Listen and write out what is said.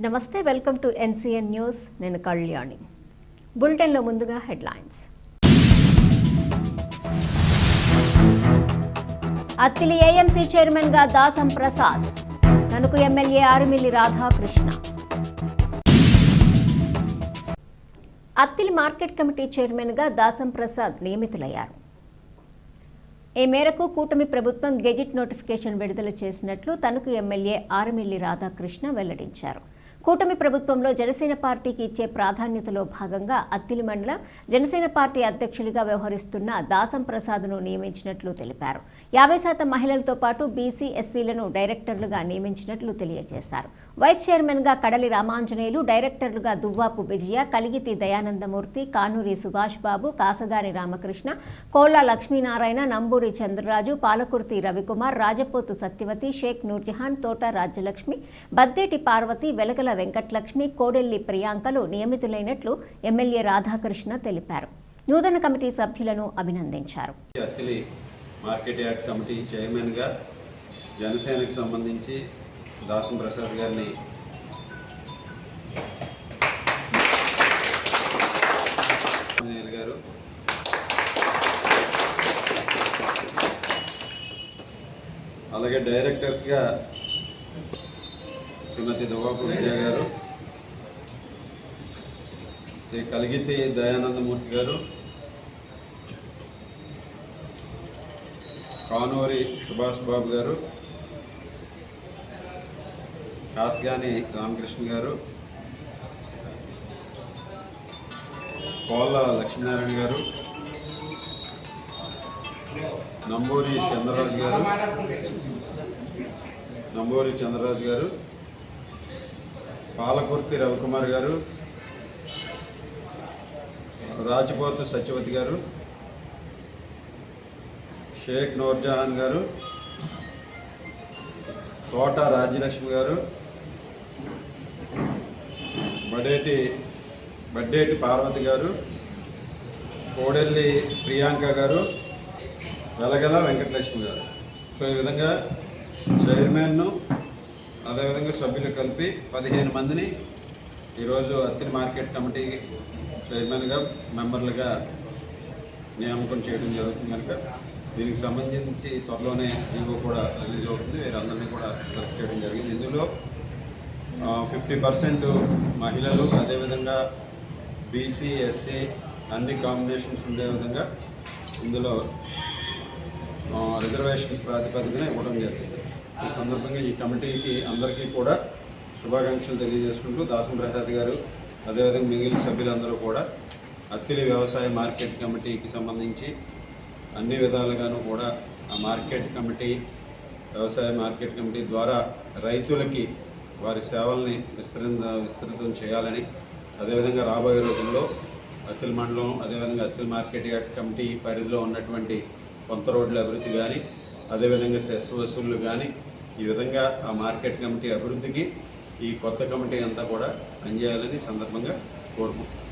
నమస్తే welcome to NCN news. నేను కళ్యాణి. బులెటిన్లో ముందుగా హెడ్లైన్స్. అత్తిలి ఏఎంసీ చైర్మన్గా దాసం ప్రసాద్. తనకు MLA Arumilli Radhakrishna. Attili market committee చైర్మన్గా దాసం ప్రసాద్ నియమితులయ్యారు. ఈ మేరకు కూటమి ప్రభుత్వం గెజిట్ నోటిఫికేషన్ విడుదల చేసినట్లు తణుకు ఎమ్మెల్యే ఆరుమిల్లి రాధాకృష్ణ వెల్లడించారు. కూటమి ప్రభుత్వంలో జనసేన పార్టీకి ఇచ్చే ప్రాధాన్యతలో భాగంగా అత్తిలి మండలం జనసేన పార్టీ అధ్యక్షులుగా వ్యవహరిస్తున్న దాసం ప్రసాద్ను నియమించినట్లు తెలిపారు. యాభై శాతం మహిళలతో పాటు బీసీ ఎస్సీలను డైరెక్టర్లుగా నియమించినట్లు తెలియజేశారు. వైస్ చైర్మన్గా కడలి రామాంజనేయులు డైరెక్టర్లుగా దువ్వాపు విజయ కలిగితి దయానందమూర్తి కానూరి సుభాష్ బాబు కాసగారి రామకృష్ణ కోళ్ళ లక్ష్మీనారాయణ నంబూరి చంద్రరాజు పాలకుర్తి రవికుమార్ రాజపోతు సత్యవతి షేక్ నూర్జహాన్ తోట రాజ్యలక్ష్మి బద్దేటి పార్వతి వెలగల వెంకటలక్ష్మి కోడెల్లి ప్రియాంకలు నియమితులైనట్లు ఎమ్మెల్యే రాధాకృష్ణ తెలిపారు. నూతన కమిటీ సభ్యులను అభినందించారు. మార్కెట్ యార్డ్ కమిటీ చైర్మన్గా జనసేనకు సంబంధించి దాసం ప్రసాద్ గారిని గారు అలాగే డైరెక్టర్స్గా శ్రీమతి దువాపు విజయ గారు శ్రీ కలిగితే దయానందమూర్తి గారు కానూరి సుభాష్ బాబు గారు కాస్గాని రామకృష్ణ గారు కోళ్ళ లక్ష్మీనారాయణ గారు నంబూరి చంద్రరాజు గారు నంబూరి చంద్రరాజు గారు పాలకుర్తి రవికుమార్ గారు రాజపోతు సత్యవతి గారు షేక్ నూర్జహాన్ గారు తోట రాజ్యలక్ష్మి గారు బడేటి బడ్డేటి పార్వతి గారు కోడెల్లి ప్రియాంక గారు వెలగల వెంకటలక్ష్మి గారు. సో ఈ విధంగా చైర్మన్ను అదేవిధంగా సభ్యులు కలిపి పదిహేను మందిని ఈరోజు అత్తిరి మార్కెట్ కమిటీ చైర్మన్గా మెంబర్లుగా నియామకం చేయడం జరుగుతుంది కనుక దీనికి సంబంధించి త్వరలోనే జీవో కూడా రిలీజ్ అవుతుంది. వీరందరినీ కూడా సెలెక్ట్ చేయడం జరిగింది. ఇందులో ఫిఫ్టీ పర్సెంట్ మహిళలు అదేవిధంగా బీసీ ఎస్సీ అన్ని కాంబినేషన్స్ ఉండే విధంగా ఇందులో రిజర్వేషన్స్ ప్రాతిపదికన ఇవ్వడం జరిగింది ఈ సందర్భంగా ఈ కమిటీకి అందరికీ కూడా శుభాకాంక్షలు తెలియజేసుకుంటూ దాసం ప్రసాద్ గారు అదేవిధంగా మిగిలిన సభ్యులందరూ కూడా అత్తిలి వ్యవసాయ మార్కెట్ కమిటీకి సంబంధించి అన్ని విధాలుగాను కూడా ఆ మార్కెట్ కమిటీ వ్యవసాయ మార్కెట్ కమిటీ ద్వారా రైతులకి వారి సేవల్ని విస్తృత విస్తృతం చేయాలని అదేవిధంగా రాబోయే రోజుల్లో అత్తిలి మండలం అదేవిధంగా అత్తిలి మార్కెట్ యార్డ్ కమిటీ పరిధిలో ఉన్నటువంటి కొంత రోడ్ల అభివృద్ధి కానీ అదేవిధంగా సెస్ వసూళ్ళు కానీ ఈ విధంగా ఆ మార్కెట్ కమిటీ అభివృద్ధికి ఈ కొత్త కమిటీ అంతా కూడా పనిచేయాలని సందర్భంగా కోరుకుంటున్నాను.